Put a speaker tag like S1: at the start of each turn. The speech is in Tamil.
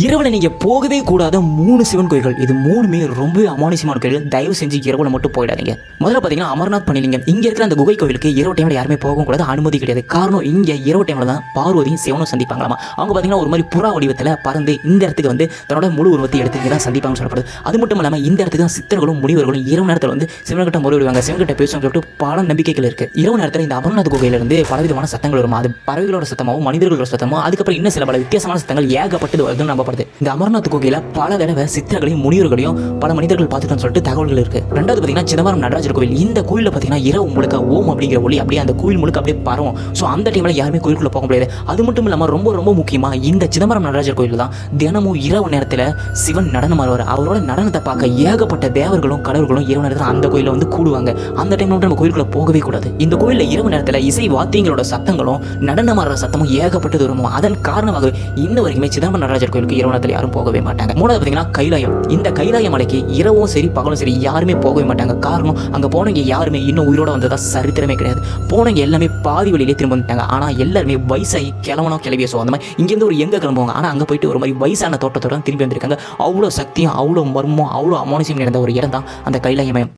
S1: இரவில் நீங்கள் போகவே கூடாத மூணு சிவன் கோயில்கள். இது மூணுமே ரொம்ப அமானுஷமான கோயில் தயவு செஞ்சு இரவில் மட்டும் போயிடாதீங்க. முதல்ல பார்த்தீங்கன்னா அமர்நாத் பண்ணிலிங்க இங்கே இருக்கிற அந்த குகை கோயிலுக்கு இரவு டைமில் யாருமே போகக்கூடாது கூடாது அனுமதி கிடையாது. காரணம் இங்கே இரவு டைமில் தான் பார்வதியும் சிவனும் சந்திப்பாங்களாமா? அவங்க பார்த்தீங்கன்னா ஒரு மாதிரி புறா வடிவத்தில் பறந்து இந்த இடத்துக்கு வந்து தன்னோட முழு உருவத்தை எடுத்து இங்கே தான் சந்திப்பாங்கன்னு சொல்லப்படுது. அது மட்டும் இல்லாமல் இந்த இடத்துக்கு தான் சித்தர்களும் முனிவர்களும் இரவு நேரத்தில் வந்து சிவன்கிட்ட முறையிடுவாங்க சிவன்கிட்ட பேசுவாங்க சொல்லிட்டு பல நம்பிக்கைகள் இருக்கு. இரவு நேரத்தில் இந்த அமர்நாத் குகையிலிருந்து பலவிதமான சத்தங்கள் வரும்? அது பறவைகளோட சத்தமாகவும் மனிதர்களோட சத்தமாகவும் அதுக்கப்புறம் இன்னும் சில பல வித்தியாசமான சத்தங்கள் ஏகப்பட்டது வருதுன்னு நம்பப்படுது. இந்த அமர்நாத் குகையில பல தடவை சித்தர்களையும் முனிவர்களையும் பல மனிதர்கள் பார்த்துட்டோம்னு சொல்லிட்டு தகவல்கள் இருக்கு. ரெண்டாவது பார்த்தீங்கன்னா சிதம்பரம் நடராஜர் கோவில். இந்த கோயிலில் பார்த்தீங்கன்னா இரவு முழுக்க ஓம் அப்படிங்கிற ஒளி அப்படியே அந்த கோயில் முழுக்க அப்படியே பரவும். ஸோ அந்த டைமில் யாருமே கோயிலுக்குள்ள போக முடியாது. அது மட்டும் இல்லாமல் ரொம்ப ரொம்ப முக்கியமாக இந்த சிதம்பரம் நடராஜர் கோயில் தான் தினமும் இரவு நேரத்தில் சிவன் நடனம் ஆடுவார். அவரோட நடனத்தை பார்க்க ஏகப்பட்ட தேவர்களும் கடவுள்களும் இரவு நேரத்தில் அந்த கோயிலில் வந்து கூடுவாங்க. அந்த டைம்ல மட்டும் நம்ம கோயிலுக்குள்ள போகவே கூடாது. இந்த கோயிலில் இரவு நேரத்தில் இசை வாத்தியங்களோட சத்தங்களும் நடனம் சத்தமும் ஏகப்பட்டது வருமோ? அதன் காரணமாக இன்ன வரைக்குமே சிதம்பரம் நடராஜர் கோயிலுக்கு இரவு நேரத்தில் யாரும் போகவே மாட்டாங்க. மூணாவது பார்த்தீங்கன்னா கைலாயம். இந்த கைலாய மலைக்கு இரவும் சரி பகலும் சரி யாருமே போகவே மாட்டாங்க. காரணம் அங்கே போனவங்க யாருமே இன்னும் உயிரோட வந்ததா சரித்திரமே கிடையாது. போனவங்க எல்லாமே பாதி வழியிலே திரும்ப வந்துட்டாங்க. ஆனால் எல்லாருமே வயசாகி கிளம்பணும் கிளவிய ஸோ அந்த மாதிரி இங்கேருந்து ஒரு எங்கே கிளம்புவாங்க? ஆனால் அங்கே போயிட்டு ஒரு மாதிரி வயசான தோட்டத்தோட திரும்பி வந்திருக்காங்க. அவ்வளோ சக்தியும் அவ்வளோ மர்மம் அவ்வளோ அமானுஷம் நடந்த ஒரு இடம் தான் அந்த கைலாயமயம்